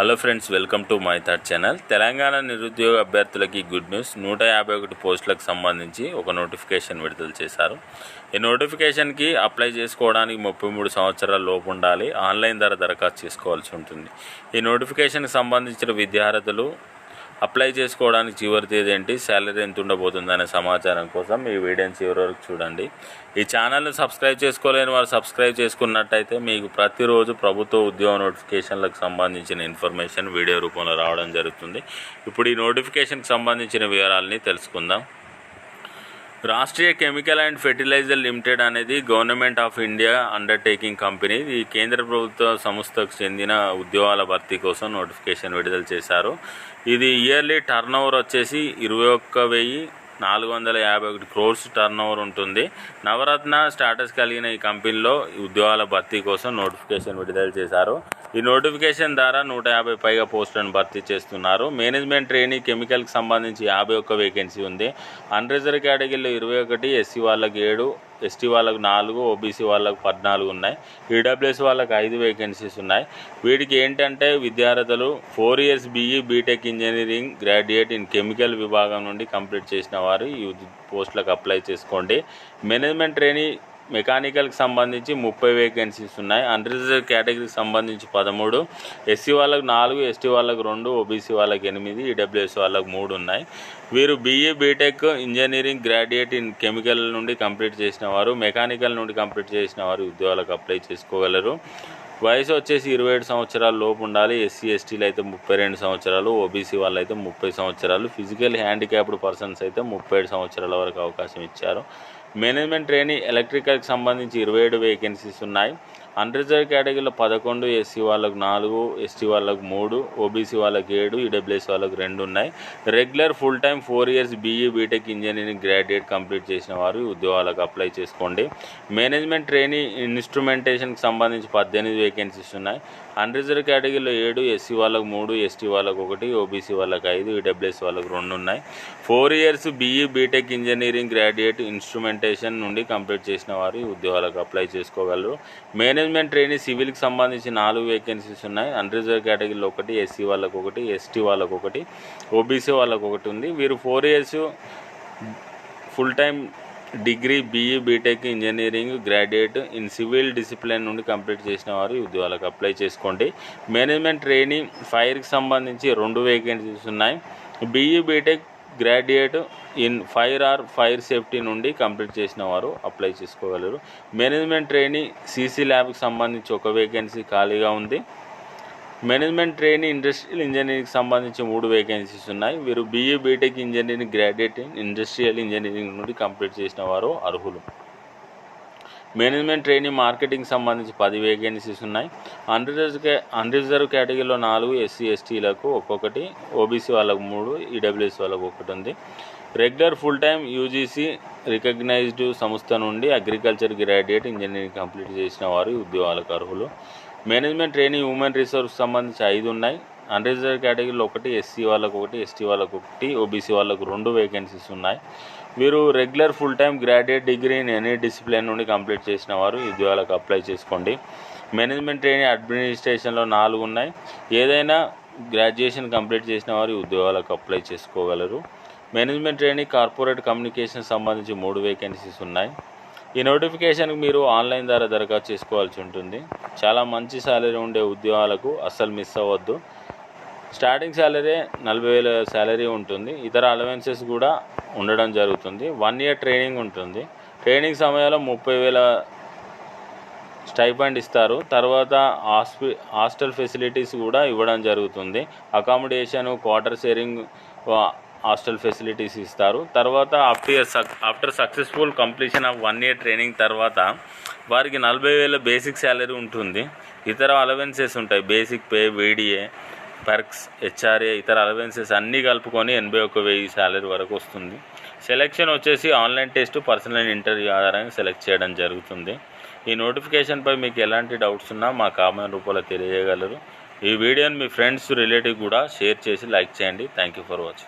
Hello friends welcome to my third channel Telangana నిరుద్యోగ అభ్యర్థులకి good news నూట యాభై ఒకటి పోస్టులకు సంబంధించి ఒక నోటిఫికేషన్ విడుదల చేశారు. ఈ నోటిఫికేషన్కి అప్లై చేసుకోవడానికి ముప్పై మూడు సంవత్సరాల లోపు ఉండాలి. ఆన్లైన్ ద్వారా దరఖాస్తు చేసుకోవాల్సి ఉంటుంది. ఈ నోటిఫికేషన్కి సంబంధించిన విద్యార్థులు అప్లై చేసుకోవడానికి చివరి తేదీ ఏంటి? శాలరీ ఎంత ఉండబోతుంది అనే సమాచారం కోసం ఈ వీడియోని చివరి వరకు చూడండి. ఈ ఛానల్ని సబ్స్క్రైబ్ చేసుకోలేని వారు సబ్స్క్రైబ్ చేసుకున్నట్టయితే మీకు ప్రతిరోజు ప్రభుత్వ ఉద్యోగ నోటిఫికేషన్లకు సంబంధించిన ఇన్ఫర్మేషన్ వీడియో రూపంలో రావడం జరుగుతుంది. ఇప్పుడు ఈ నోటిఫికేషన్కి సంబంధించిన వివరాలని తెలుసుకుందాం. Rashtriya chemical and fertiliser limited అనేది government of India undertaking company ఈ కేంద్ర ప్రభుత్వ సంస్థకు చెందిన ఉద్యోగాల భర్తీ కోసం నోటిఫికేషన్ విడుదల చేశారు. ఇది ఇయర్లీ టర్న్ ఓవర్ వచ్చేసి ఇరవై ఒక్క వెయ్యి నాలుగు వందల యాభై ఒకటి క్రోర్స్ టర్న్ ఓవర్ ఉంటుంది. నవరత్న స్టాటస్ కలిగిన ఈ కంపెనీలో ఉద్యోగాల భర్తీ కోసం నోటిఫికేషన్ విడుదల చేశారు. ఈ నోటిఫికేషన్ ద్వారా నూట యాభై పైగా పోస్టులను భర్తీ చేస్తున్నారు. మేనేజ్మెంట్ ట్రైనింగ్ కెమికల్కి సంబంధించి యాభై ఒక్క వేకెన్సీ ఉంది. అన్రిజర్వ్ కేటగిరీలో ఇరవై ఒకటి ఎస్సీ వాళ్ళకి ఏడు ఎస్టీ వాళ్ళకు నాలుగు ఓబీసీ వాళ్ళకు పద్నాలుగు ఉన్నాయి. ఈడబ్ల్యూఎస్ వాళ్ళకి ఐదు వేకెన్సీస్ ఉన్నాయి. వీటికి ఏంటంటే విద్యార్థులు four years BE BTech engineering graduate in chemical విభాగం నుండి కంప్లీట్ చేసిన వారు ఈ పోస్టులకు అప్లై చేసుకోండి. మేనేజ్మెంట్ ట్రైనింగ్ మెకానికల్కి సంబంధించి ముప్పై వేకెన్సీస్ ఉన్నాయి. అన్రిజర్వ్ కేటగిరీకి సంబంధించి పదమూడు ఎస్సీ వాళ్ళకు నాలుగు ఎస్టీ వాళ్ళకు రెండు ఓబీసీ వాళ్ళకి ఎనిమిది ఈడబ్ల్యూఎస్ వాళ్ళకు మూడు ఉన్నాయి. వీరు BE BTech engineering graduate in chemical నుండి కంప్లీట్ చేసిన వారు మెకానికల్ నుండి కంప్లీట్ చేసిన వారు ఉద్యోగాలకు అప్లై చేసుకోగలరు. వయసు వచ్చేసి ఇరవై ఏడు సంవత్సరాల లోపు ఉండాలి. ఎస్సీ ఎస్టీలు అయితే ముప్పై రెండు సంవత్సరాలు ఓబీసీ వాళ్ళు అయితే ముప్పై సంవత్సరాలు. ఫిజికల్ హ్యాండిక్యాప్డ్ పర్సన్స్ అయితే ముప్పై ఏడు సంవత్సరాల వరకు అవకాశం ఇచ్చారు. మేనేజ్మెంట్ ట్రైనింగ్ ఎలక్ట్రికల్కి సంబంధించి ఇరవై ఏడు వేకెన్సీస్ ఉన్నాయి. అన్రిజర్వ్ కేటగిరీలో పదకొండు ఎస్సీ వాళ్ళకు నాలుగు ఎస్టీ వాళ్ళకు మూడు ఓబీసీ వాళ్ళకి ఏడు ఈడబ్ల్యూఎస్ వాళ్ళకు రెండు ఉన్నాయి. Regular full time four years BE BTech engineering graduate complete చేసిన వారు ఉద్యోగాలకు అప్లై చేసుకోండి. మేనేజ్మెంట్ ట్రైనింగ్ ఇన్స్ట్రుమెంటేషన్కి సంబంధించి పద్దెనిమిది వేకెన్సీస్ ఉన్నాయి. అన్రిజర్వ్ కేటగిరీలో ఏడు ఎస్సీ వాళ్ళకు మూడు ఎస్టీ వాళ్ళకు ఒకటి ఓబీసీ వాళ్ళకి ఐదు ఈడబ్ల్యూఎస్ వాళ్ళకు రెండు ఉన్నాయి. Four years BE BTech engineering graduate instrumentation నుండి కంప్లీట్ చేసిన వారు ఉద్యోగాలకు అప్లై చేసుకోగలరు. మేనేజ్ మేనేజ్మెంట్ ట్రైనింగ్ సివిల్కి సంబంధించి నాలుగు వేకెన్సీస్ ఉన్నాయి. అన్రిజర్వ్ కేటగిరీలో ఒకటి ఎస్సీ వాళ్ళకు ఒకటి ఎస్టీ వాళ్ళకు ఒకటి ఓబీసీ వాళ్ళకు ఒకటి ఉంది. వీరు four years full time degree BE BTech engineering graduate in civil discipline నుండి కంప్లీట్ చేసిన వారు ఉద్యోగాలకు అప్లై చేసుకోండి. మేనేజ్మెంట్ ట్రైనింగ్ ఫైర్కి సంబంధించి రెండు వేకెన్సీస్ ఉన్నాయి. BE BTech graduate in fire or fire safety నుండి కంప్లీట్ చేసిన వారు అప్లై చేసుకోగలరు. మేనేజ్మెంట్ ట్రైనింగ్ సీసీ ల్యాబ్కి సంబంధించి ఒక వేకెన్సీ ఖాళీగా ఉంది. మేనేజ్మెంట్ ట్రైనింగ్ ఇండస్ట్రియల్ ఇంజనీరింగ్కి సంబంధించి మూడు వేకెన్సీస్ ఉన్నాయి. వీరు BE BTech engineering graduate in industrial engineering నుండి కంప్లీట్ చేసిన వారు అర్హులు. మేనేజ్మెంట్ ట్రైనింగ్ మార్కెటింగ్ సంబంధించి పది వేకెన్సీస్ ఉన్నాయి. అన్రిజర్వ్ అన్రిజర్వ్ కేటగిరీలో నాలుగు ఎస్సీ ఎస్టీలకు ఒక్కొక్కటి ఓబీసీ వాళ్ళకు మూడు ఈడబ్ల్యూఎస్ వాళ్ళకు ఒకటి ఉంది. Regular full time UGC recognised సంస్థ నుండి అగ్రికల్చర్ గ్రాడ్యుయేట్ ఇంజనీరింగ్ కంప్లీట్ చేసిన వారు ఉద్యోగాలకు అర్హులు. మేనేజ్మెంట్ ట్రైనింగ్ ఉమెన్ రిసోర్స్ సంబంధించి ఐదు ఉన్నాయి. అన్రిజర్వ్ కేటగిరీలో ఒకటి ఎస్సీ వాళ్ళకు ఒకటి ఎస్టీ వాళ్ళకు ఒకటి ఓబీసీ వాళ్ళకు రెండు వేకెన్సీస్ ఉన్నాయి. మీరు regular full time graduate degree in any discipline నుండి కంప్లీట్ చేసిన వారు ఉద్యోగాలకు అప్లై చేసుకోండి. మేనేజ్మెంట్ ట్రైనింగ్ అడ్మినిస్ట్రేషన్లో నాలుగు ఉన్నాయి. ఏదైనా గ్రాడ్యుయేషన్ కంప్లీట్ చేసిన వారు ఉద్యోగాలకు అప్లై చేసుకోగలరు. మేనేజ్మెంట్ ట్రైనింగ్ కార్పొరేట్ కమ్యూనికేషన్ సంబంధించి మూడు వేకెన్సీస్ ఉన్నాయి. ఈ నోటిఫికేషన్కి మీరు ఆన్లైన్ ద్వారా దరఖాస్తు చేసుకోవాల్సి ఉంటుంది. చాలా మంచి శాలరీ ఉండే ఉద్యోగాలకు అస్సలు మిస్ అవ్వద్దు. స్టార్టింగ్ శాలరీ నలభై వేల శాలరీ ఉంటుంది. ఇతర అలవెన్సెస్ కూడా ఉండడం జరుగుతుంది. వన్ ఇయర్ ట్రైనింగ్ ఉంటుంది. ట్రైనింగ్ సమయంలో ముప్పై వేల స్టైఫండ్ ఇస్తారు. తర్వాత హాస్పి హాస్టల్ ఫెసిలిటీస్ కూడా ఇవ్వడం జరుగుతుంది. Accommodation quarter sharing hostel facilities ఇస్తారు. తర్వాత after year suck after successful completion of one year training తర్వాత వారికి నలభై వేల బేసిక్ శాలరీ ఉంటుంది. ఇతర అలవెన్సెస్ ఉంటాయి. Basic pay VDA perks HRA ఇతర అలవెన్సెస్ అన్నీ కలుపుకొని ఎనభై ఒక వెయ్యి శాలరీ వరకు వస్తుంది. సెలెక్షన్ వచ్చేసి ఆన్లైన్ టెస్ట్ పర్సనల్ ఇంటర్వ్యూ ఆధారంగా సెలెక్ట్ చేయడం జరుగుతుంది. ఈ నోటిఫికేషన్పై మీకు ఎలాంటి డౌట్స్ ఉన్నా మా కామెంట్ రూపంలో తెలియజేయగలరు. ఈ వీడియోని మీ ఫ్రెండ్స్ రిలేటివ్ కూడా షేర్ చేసి లైక్ చేయండి. Thank you for watching